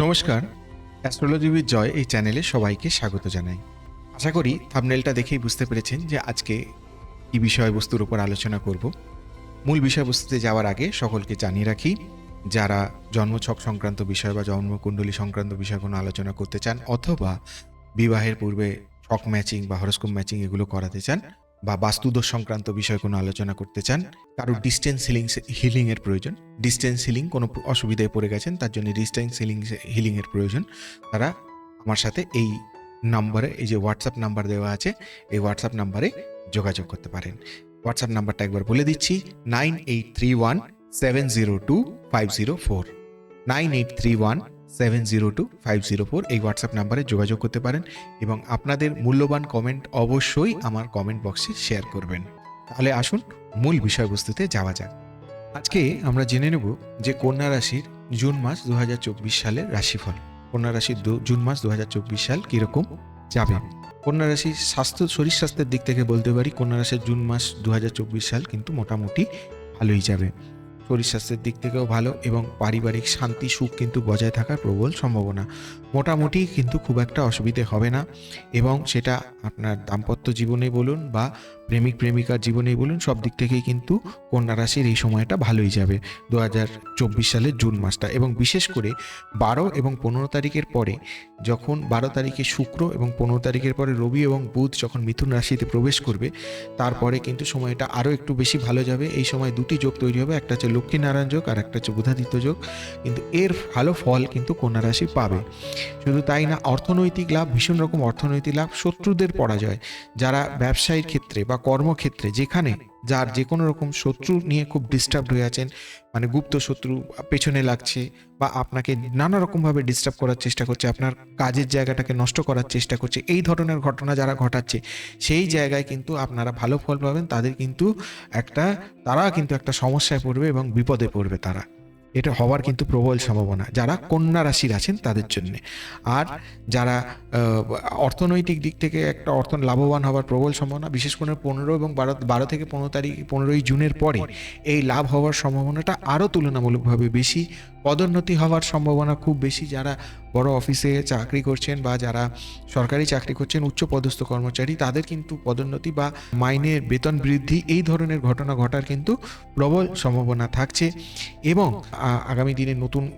নমস্কার। Astrology with joy এই চ্যানেলে সবাইকে স্বাগত জানাই। আশা করি থামনেলটা দেখেই বুঝতে পেরেছেন যে আজকে কি বিষয়বস্তুর উপর আলোচনা করব। মূল বিষয়বস্তুতে যাওয়ার আগে সকলকে জানিয়ে রাখি, যারা জন্মছক সংক্রান্ত বিষয় বা জন্মকুণ্ডলী সংক্রান্ত বিষয় কোনো আলোচনা করতে চান অথবা বিবাহের পূর্বে ছক ম্যাচিং বা হরস্কোপ ম্যাচিং এগুলো করাতে চান বা বাস্তুদোষ সংক্রান্ত বিষয় কোনো আলোচনা করতে চান কারোর ডিস্টেন্স হিলিং হিলিং এর প্রয়োজন। ডিস্টেন্স হিলিং কোনো অসুবিধায় পড়ে গেছেন, তার জন্য ডিস্টেন্স হিলিং হিলিং এর প্রয়োজন। তারা আমার সাথে এই নাম্বারে, এই যে হোয়াটসঅ্যাপ নাম্বার দেওয়া আছে, এই হোয়াটসঅ্যাপ নাম্বারে যোগাযোগ করতে পারেন। হোয়াটসঅ্যাপ নাম্বারটা একবার বলে দিচ্ছি nine eight three one seven zero two five zero four nine eight three one seven zero two five zero four এই হোয়াটসঅ্যাপ নাম্বারে যোগাযোগ করতে পারেন এবং আপনাদের মূল্যবান কমেন্ট অবশ্যই আমার কমেন্ট বক্সে শেয়ার করবেন। তাহলে আসুন মূল বিষয়বস্তুতে যাওয়া যাক। আজকে আমরা জেনে নেব যে কন্যা রাশির জুন মাস দু হাজার চব্বিশ সালের রাশিফল। কন্যা রাশির জুন মাস দু হাজার চব্বিশ সাল কীরকম যাবে? কন্যা রাশির স্বাস্থ্য, শরীর স্বাস্থ্যের দিক থেকে বলতে পারি, কন্যা রাশির জুন মাস দু হাজার চব্বিশ সাল কিন্তু মোটামুটি ভালোই যাবে। শরীর স্বাস্থ্যের দিক থেকেও ভালো এবং পারিবারিক শান্তি সুখ কিন্তু বজায় থাকার প্রবল সম্ভাবনা। মোটামুটি কিন্তু খুব একটা অসুবিধে হবে না এবং সেটা আপনার দাম্পত্য জীবনে বলুন বা প্রেমিক প্রেমিকার জীবনেই বলুন, সব দিক থেকেই কিন্তু কন্যা রাশির এই সময়টা ভালোই যাবে দু হাজার চব্বিশ সালের জুন মাসটা এবং বিশেষ করে বারো এবং পনেরো তারিখের পরে যখন বারো তারিখে শুক্র এবং পনেরো তারিখের পরে রবি এবং বুধ যখন মিথুন রাশিতে প্রবেশ করবে, তারপরে কিন্তু সময়টা আরও একটু বেশি ভালো যাবে। এই সময় দুটি যোগ তৈরি হবে, একটা হচ্ছে লক্ষ্মীনারায়ণ যোগ আর একটা হচ্ছে বুধাদিত্য যোগ। কিন্তু এর ভালো ফল কিন্তু কন্যা রাশি পাবে। শুধু তাই না, অর্থনৈতিক লাভ, ভীষণ রকম অর্থনৈতিক লাভ শত্রুদের পরাজয়। যারা ব্যবসায়ীর ক্ষেত্রে বা কর্মক্ষেত্রে যেখানে যার যে কোনো রকম শত্রু নিয়ে খুব ডিস্টার্ব হয়ে আছেন মানে গুপ্ত শত্রু পেছনে লাগছে বা আপনাকে নানা রকমভাবে ডিস্টার্ব করার চেষ্টা করছে, আপনার কাজের জায়গাটাকে নষ্ট করার চেষ্টা করছে, এই ধরনের ঘটনা যারা ঘটাচ্ছে, সেই জায়গায় কিন্তু আপনারা ভালো ফল পাবেন, তাদের কিন্তু একটা, তারা কিন্তু একটা সমস্যায় পড়বে এবং বিপদে পড়বে তারা। এটা হওয়ার কিন্তু প্রবল সম্ভাবনা। যারা কন্যা রাশির আছেন তাদের জন্য। আর যারা অর্থনৈতিক দিক থেকে একটা অর্থ লাভবান হওয়ার প্রবল সম্ভাবনা, বিশেষ করে পনেরো এবং বারো বারো থেকে পনেরো তারিখ, পনেরোই জুনের পরে এই লাভ হওয়ার সম্ভাবনাটা আরও তুলনামূলকভাবে বেশি। পদোন্নতি হওয়ার সম্ভাবনা খুব বেশি। যারা বড় অফিসে চাকরি করছেন বা যারা সরকারি চাকরি করছেন উচ্চ পদস্থ কর্মচারী, তাদের কিন্তু পদোন্নতি বা মাইনের বেতন বৃদ্ধি এই ধরনের ঘটনা ঘটার কিন্তু প্রবল সম্ভাবনা থাকছে। এবং আগামী দিনে নতুন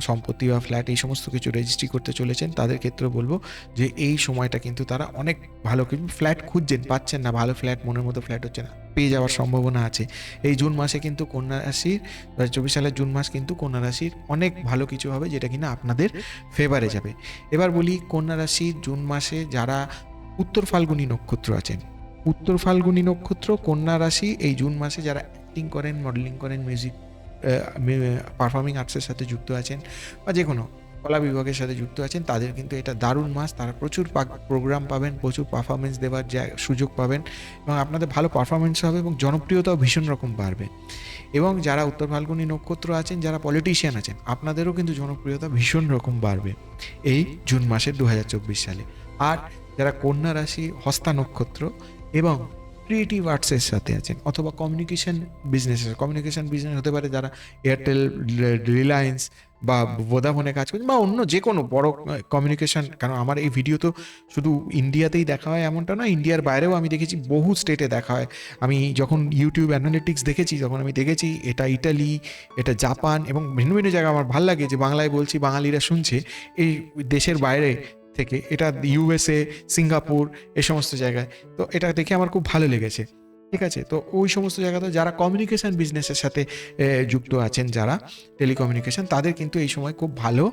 সম্পত্তি বা ফ্ল্যাট এই সমস্ত কিছু রেজিস্ট্রি করতে চলেছেন তাদের ক্ষেত্রে বলব যে এই সময়টা কিন্তু তারা অনেক ভালো কিন্তু ফ্ল্যাট খুঁজছেন পাচ্ছেন না ভালো ফ্ল্যাট মনের মতো ফ্ল্যাট হচ্ছে না পেয়ে যাওয়ার সম্ভাবনা আছে। এই জুন মাসে কিন্তু কন্যা রাশির দু চব্বিশ সালের জুন মাস কিন্তু কন্যা রাশির অনেক ভালো কিছু হবে যেটা কিনা আপনাদের ফেভারে যাবে। এবার বলি কন্যা রাশির জুন মাসে যারা উত্তর ফাল্গুনী নক্ষত্র আছেন উত্তর ফাল্গুনী নক্ষত্র কন্যা রাশি এই জুন মাসে যারা অ্যাক্টিং করেন মডেলিং করেন মিউজিক পারফর্মিং আর্টসের সাথে যুক্ত আছেন বা যে কোনো কলা বিভাগের সাথে যুক্ত আছেন, তাদের কিন্তু এটা দারুণ মাস। তারা প্রচুর প্রোগ্রাম পাবেন, প্রচুর পারফরমেন্স দেওয়ার সুযোগ পাবেন এবং আপনাদের ভালো পারফরমেন্স হবে এবং জনপ্রিয়তাও ভীষণ রকম বাড়বে। এবং যারা উত্তর ফাল্গুনী নক্ষত্র আছেন, যারা পলিটিশিয়ান আছেন, আপনাদেরও কিন্তু জনপ্রিয়তা ভীষণ রকম বাড়বে এই জুন মাসের দু হাজার চব্বিশ সালে। আর যারা কন্যা রাশি, হস্তা নক্ষত্র এবং ক্রিয়েটিভ আর্টসের সাথে আছেন অথবা কমিউনিকেশন বিজনেসের কমিউনিকেশন বিজনেস হতে পারে যারা এয়ারটেল রিলায়েন্স বা ভোদাফোনে কাজ করছেন বা অন্য যে কোনো বড় কমিউনিকেশন কারণ আমার এই ভিডিও তো শুধু ইন্ডিয়াতেই দেখা হয় এমনটা না ইন্ডিয়ার বাইরেও আমি দেখেছি বহু স্টেটে দেখা হয়। আমি যখন ইউটিউব অ্যানালিটিক্স দেখেছি, তখন আমি দেখেছি এটা ইটালি এটা জাপান এবং ভিন্ন ভিন্ন জায়গায় আমার ভালো লাগে যে বাংলায় বলছি, বাঙালিরা শুনছে। এই দেশের বাইরে থেকে, এটা ইউএসএ সিঙ্গাপুর এ সমস্ত জায়গায়। তো এটা দেখে আমার খুব ভালো লেগেছে, ঠিক আছে? তো ওই সমস্ত জায়গাতে যারা কমিউনিকেশান বিজনেসের সাথে যুক্ত আছেন, যারা টেলিকমিউনিকেশান তাদের কিন্তু এই সময় খুব ভালো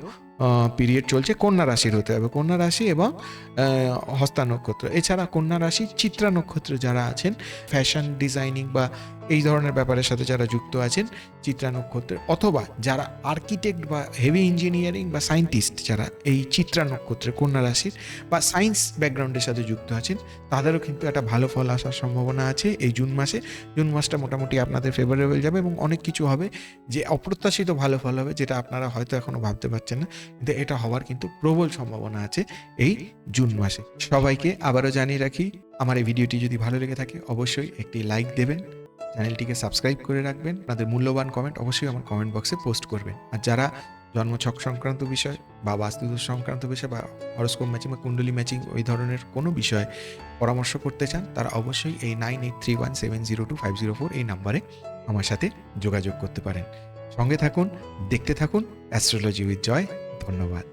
পিরিয়ড চলছে কন্যা রাশির হতে হবে। কন্যা রাশি এবং হস্তা নক্ষত্র। এছাড়া কন্যা রাশি চিত্রা নক্ষত্র যারা আছেন ফ্যাশন ডিজাইনিং বা এই ধরনের ব্যাপারের সাথে যারা যুক্ত আছেন, চিত্রা নক্ষত্রের অথবা যারা আর্কিটেক্ট বা হেভি ইঞ্জিনিয়ারিং বা সায়েন্টিস্ট যারা এই চিত্রা নক্ষত্রের কন্যা রাশির বা সায়েন্স ব্যাকগ্রাউন্ডের সাথে যুক্ত আছেন, তাদেরও কিন্তু একটা ভালো ফল আসার সম্ভাবনা আছে এই জুন মাসে। জুন মাসটা মোটামুটি আপনাদের ফেভারেবল যাবে এবং অনেক কিছু হবে যে অপ্রত্যাশিত ভালো ফল হবে যেটা আপনারা হয়তো এখনও ভাবতে পারছেন না। কিন্তু এটা হওয়ার কিন্তু প্রবল সম্ভাবনা আছে এই জুন মাসে। সবাইকে আবারও জানিয়ে রাখি, আমার এই ভিডিওটি যদি ভালো লেগে থাকে, অবশ্যই একটি লাইক দেবেন, চ্যানেলটিকে সাবস্ক্রাইব করে রাখবেন, আপনাদের মূল্যবান কমেন্ট অবশ্যই আমার কমেন্ট বক্সে পোস্ট করবেন। আর যারা জন্মছক সংক্রান্ত বিষয় বা বাস্তুদোষ সংক্রান্ত বিষয় বা হরস্কোপ ম্যাচিং বা কুণ্ডলি ম্যাচিং ওই ধরনের কোনো বিষয়ে পরামর্শ করতে চান, তারা অবশ্যই এই nine eight three one seven zero two five zero four এই নাম্বারে আমার সাথে যোগাযোগ করতে পারেন। সঙ্গে থাকুন, দেখতে থাকুন অ্যাস্ট্রোলজি উইথ জয় ধন্যবাদ।